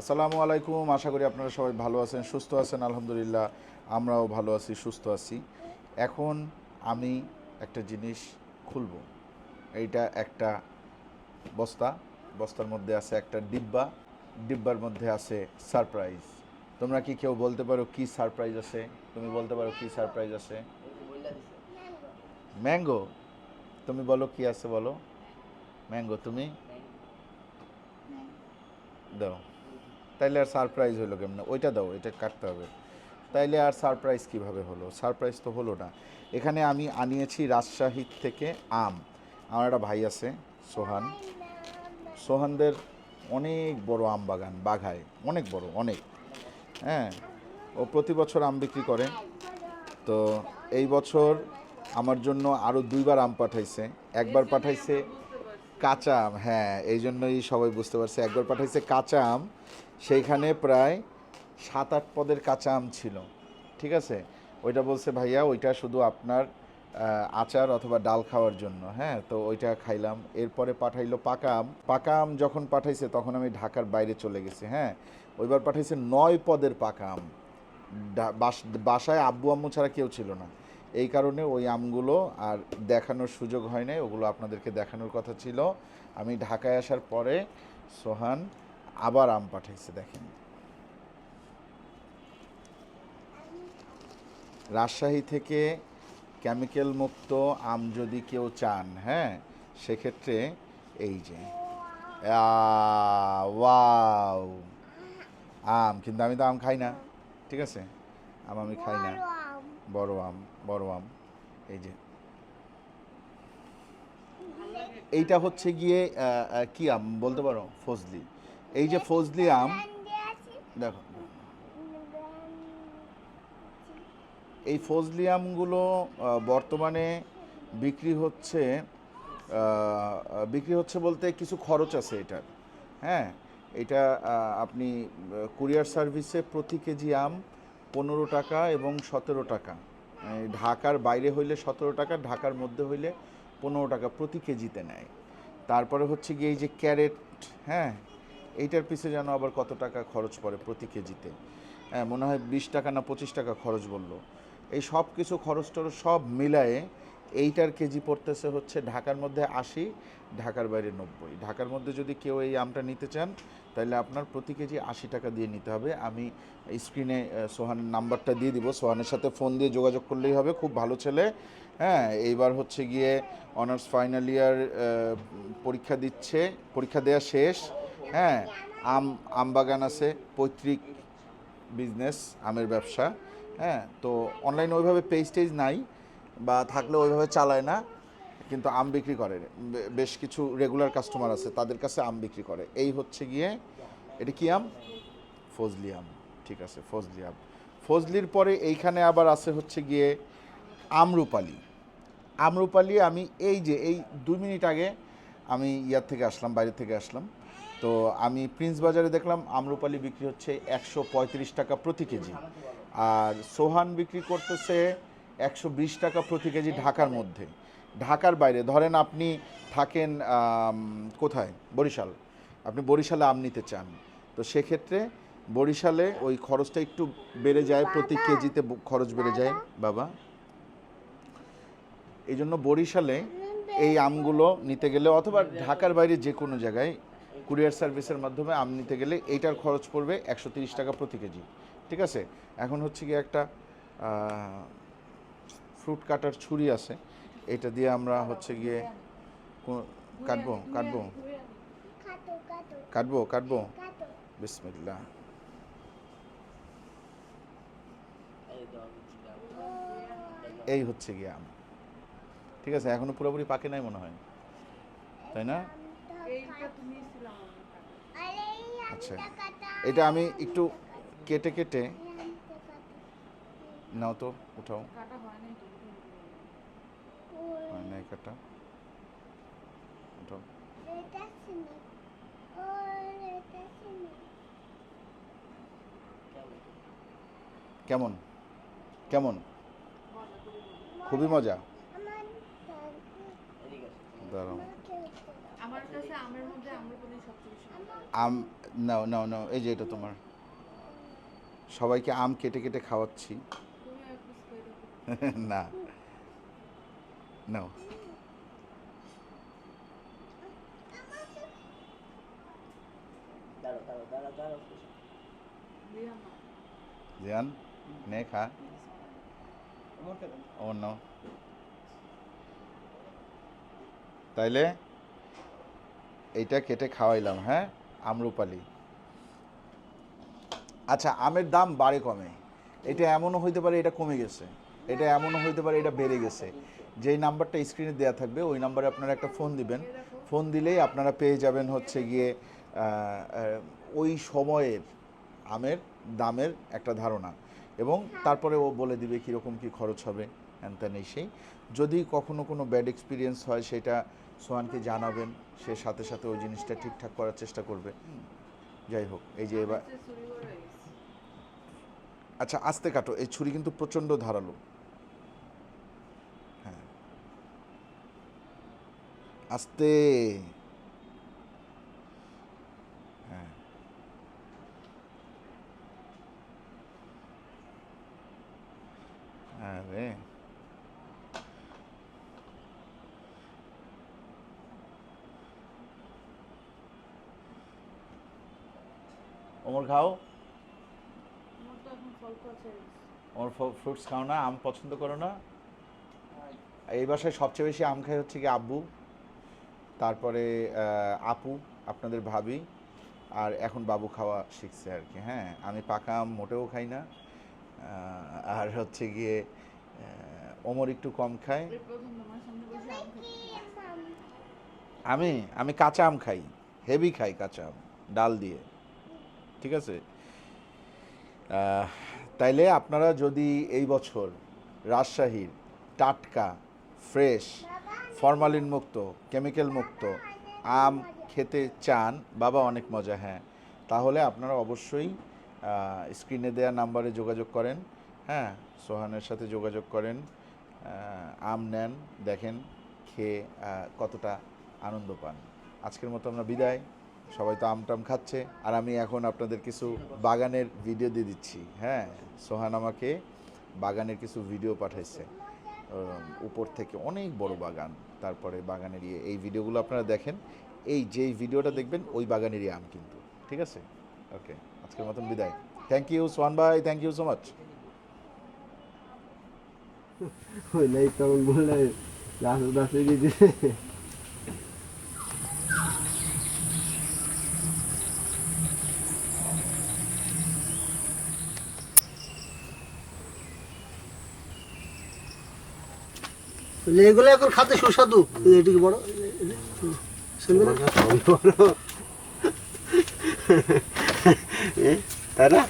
আসসালামু আলাইকুম, আশা করি আপনারা সবাই ভালো আছেন, সুস্থ আছেন, আলহামদুলিল্লাহ আমরাও ভালো আছি, সুস্থ আছি। এখন আমি একটা জিনিস খুলব। এইটা একটা বস্তা, বস্তার মধ্যে আছে একটা ডিব্বা। ডিব্বার মধ্যে আছে সারপ্রাইজ। তোমরা কি কেউ বলতে পারো কি সারপ্রাইজ আছে? তুমি বলতে পারো কি সারপ্রাইজ আছে? ম্যাঙ্গো। তুমি বলো কি আছে বলো? ম্যাঙ্গো, তুমি? দাও। তাইলে আর সারপ্রাইজ হলো কেমন? ওইটা দাও, এটা কাটতে হবে। তাইলে আর সারপ্রাইজ কীভাবে হলো? সারপ্রাইজ তো হলো না। এখানে আমি আনিয়েছি রাজশাহীর থেকে আম। আমার একটা ভাই আছে, সোহান। সোহানদের অনেক বড় আম বাগান, বাঘায়। অনেক বড়, অনেক। হ্যাঁ ও প্রতি বছর আম বিক্রি করে। তো এই বছর আমার জন্য আরও দুইবার আম পাঠাইছে। একবার পাঠাইছে কাঁচা আম হ্যাঁ এই জন্যই সবাই বুঝতে পারছে। একবার পাঠাইছে কাঁচা আম, সেইখানে প্রায় সাত, আট পদের কাঁচা আম ছিল। ঠিক আছে? ওইটা বলছে, ভাইয়া, ওইটা শুধু আপনার আচার অথবা ডাল খাওয়ার জন্য। হ্যাঁ তো ওইটা খাইলাম। এরপরে পাঠাইলো পাকা আম। পাকা আম যখন পাঠাইছে, তখন আমি ঢাকার বাইরে চলে গেছি হ্যাঁ। ওইবার পাঠাইছে নয় পদের পাকা আম। বাসায় আব্বু আম্মু ছাড়া কেউ ছিল না। এই কারণে ওই আমগুলো আর দেখানোর সুযোগ হয় নাই, ওগুলো আপনাদেরকে দেখানোর কথা ছিল। আমি ঢাকায় আসার পরে সোহান আবার আম পাঠাইছে দেখেন। রাজশাহী থেকে কেমিক্যাল মুক্ত আম যদি কেউ চান হ্যাঁ সেক্ষেত্রে এই যে আম, কিন্তু আমি তো আম খাই না, ঠিক আছে? আম আমি খাই না। বড় আম বড় আম, এই যে। এইটা হচ্ছে গিয়ে কি আম বলতে পারো? ফজলি। এই যে ফজলি আম, দেখো। এই ফজলি আমগুলো বর্তমানে বিক্রি হচ্ছে বিক্রি হচ্ছে বলতে কিছু খরচ আছে এটার। হ্যাঁ? এটা আপনি কুরিয়ার সার্ভিসে প্রতি কেজি আম পনেরো টাকা এবং সতেরো টাকা। ঢাকার বাইরে হইলে সতেরো টাকা, ঢাকার মধ্যে হইলে পনেরো টাকা প্রতি কেজিতে নেয়। তারপরে হচ্ছে গিয়ে এই যে ক্যারেট হ্যাঁ এইটার পিছে যেন আবার কত টাকা খরচ পড়ে প্রতি কেজিতে। হ্যাঁ মনে হয় বিশ টাকা না পঁচিশ টাকা খরচ বলল। এই সব কিছু খরচ টরচ সব মিলায়ে এইটার কেজি পড়তেছে হচ্ছে ঢাকার মধ্যে আশি, ঢাকার বাইরে নব্বই। ঢাকার মধ্যে যদি কেউ এই আমটা নিতে চান তাহলে আপনার প্রতি কেজি আশি টাকা দিয়ে নিতে হবে। আমি স্ক্রিনে সোহানের নাম্বারটা দিয়ে দিব। সোহানের সাথে ফোন দিয়ে যোগাযোগ করলেই হবে। খুব ভালো ছেলে। হ্যাঁ এইবার হচ্ছে গিয়ে অনার্স ফাইনাল ইয়ার পরীক্ষা দিচ্ছে, পরীক্ষা দেওয়া শেষ। হ্যাঁ আম আম বাগান আছে, পৈতৃক বিজনেস আমের ব্যবসা। হ্যাঁ তো অনলাইনে ওইভাবে পেজ টেজ নাই, বা থাকলে ওইভাবে চালায় না। কিন্তু আম বিক্রি করে বেশ কিছু রেগুলার কাস্টমার আছে, তাদের কাছে আম বিক্রি করে। এই হচ্ছে গিয়ে, এটা কি আম? ফজলি আম। ঠিক আছে, ফজলি আম। ফজলির পরে এইখানে আবার আছে হচ্ছে গিয়ে আমরুপালি। আমরুপালি আমি এই যে, এই দুই মিনিট আগে আমি ইয়ার থেকে আসলাম, বাইরে থেকে আসলাম। তো আমি প্রিন্স বাজারে দেখলাম, আমরুপালি বিক্রি হচ্ছে একশো পঁয়ত্রিশ টাকা প্রতি কেজি। আর সোহান বিক্রি করতেছে একশো বিশ টাকা প্রতি কেজি ঢাকার মধ্যে। ঢাকার বাইরে। ধরেন আপনি থাকেন কোথায়? বরিশাল। আপনি বরিশালে আম নিতে চান। তো সেক্ষেত্রে বরিশালে ওই খরচটা একটু বেড়ে যায় প্রতি কেজিতে খরচ বেড়ে যায় বাবা! এই জন্য বরিশালে এই আমগুলো নিতে গেলে অথবা ঢাকার বাইরে যে কোনো জায়গায় কুরিয়ার সার্ভিসের মাধ্যমে আম নিতে গেলে এইটার খরচ পড়বে একশো তিরিশ টাকা প্রতি কেজি। ঠিক আছে? এখন হচ্ছে কি একটা ফ্রুট কাটার ছুরি আছে। এটা দিয়ে আমরা হচ্ছে গিয়ে কাটবো কাটবো। কাটবো কাটবো। বিসমিল্লাহ। এই হচ্ছে গিয়ে আম। ঠিক আছে, এখনও পুরোপুরি পাকে নাই মনে হয়। তাই না? আচ্ছা এটা আমি একটু কেটে কেটে নাও তো, উঠাও। হয় কেমন কেমন খুবই মজা। দাঁড়াও আমার কাছে আমের মধ্যে আম্রপালি সবচেয়ে বেশি আম নাও নাও নাও এই যে এটা তোমার। সবাইকে আম কেটে কেটে খাওয়াচ্ছি। না। নাও জিয়ান নে খা। ও তাইলে এইটা কেটে খাওয়াইলাম হ্যাঁ? আমরুপালি। আচ্ছা আমের দাম বাড়ে কমে। এটা এমনও হইতে পারে এটা কমে গেছে। এটা এমনও হইতে পারে এটা বেড়ে গেছে। যেই নাম্বারটা স্ক্রিনে দেওয়া থাকবে ওই নাম্বারে আপনারা একটা ফোন দিবেন। ফোন দিলেই আপনারা পেয়ে যাবেন হচ্ছে গিয়ে ওই সময়ের আমের দামের একটা ধারণা। এবং তারপরে ও বলে দিবে কীরকম কী খরচ হবে হ্যান সেই। যদি কখনো কোনো ব্যাড এক্সপিরিয়েন্স হয় সেটা সোহানকে জানাবেন সে সাথে সাথে ওই জিনিসটা ঠিকঠাক করার চেষ্টা করবে। যাই হোক এই যে এবার আচ্ছা আস্তে কাটো এই ছুরি কিন্তু প্রচণ্ড ধারালো। আস্তে। হ্যাঁ। আরে। ওমর খাও। ওমর ফ্রুটস খাও না আম পছন্দ করো না। এই বাসায় সবচেয়ে বেশি আম খাই হচ্ছে কি আব্বু। তারপরে আপু আপনাদের ভাবি আর এখন বাবু খাওয়া শিখছে আর কি হ্যাঁ। আমি পাকা আম মোটেও খাই না আর হচ্ছে গিয়ে ওমর একটু কম খায়। আমি আমি কাঁচা আম খাই হেভি খাই কাঁচা আম ডাল দিয়ে ঠিক আছে? তাইলে আপনারা যদি এই বছর রাজশাহীর টাটকা ফ্রেশ ফরমালিন মুক্ত, কেমিক্যাল মুক্ত, আম খেতে চান, বাবা অনেক মজা হ্যাঁ। তাহলে আপনারা অবশ্যই স্ক্রিনে দেওয়া নাম্বারে যোগাযোগ করেন হ্যাঁ। সোহানের সাথে যোগাযোগ করেন আম নেন, দেখেন, খেয়ে কতটা আনন্দ পান। আজকের মতো আমরা বিদায়। সবাই তো আম টাম খাচ্ছে, আর আমি এখন আপনাদের কিছু বাগানের ভিডিও দিয়ে দিচ্ছি হ্যাঁ। সোহান আমাকে বাগানের কিছু ভিডিও পাঠাইছে। উপর থেকে অনেক বড় বাগান, তারপরে বাগানের ইয়ে এই ভিডিওগুলো আপনারা দেখেন। এই যেই ভিডিওটা দেখবেন, ওই বাগানেরই আম কিন্তু, ঠিক আছে? ওকে, আজকের মতন বিদায়। থ্যাংক ইউ সোহান ভাই থ্যাংক ইউ সো মাচ হইলেই তখন বললে এগুলো এখন খাতে সুস্বাদু। এটিকে বড় সুন্দর তাই না?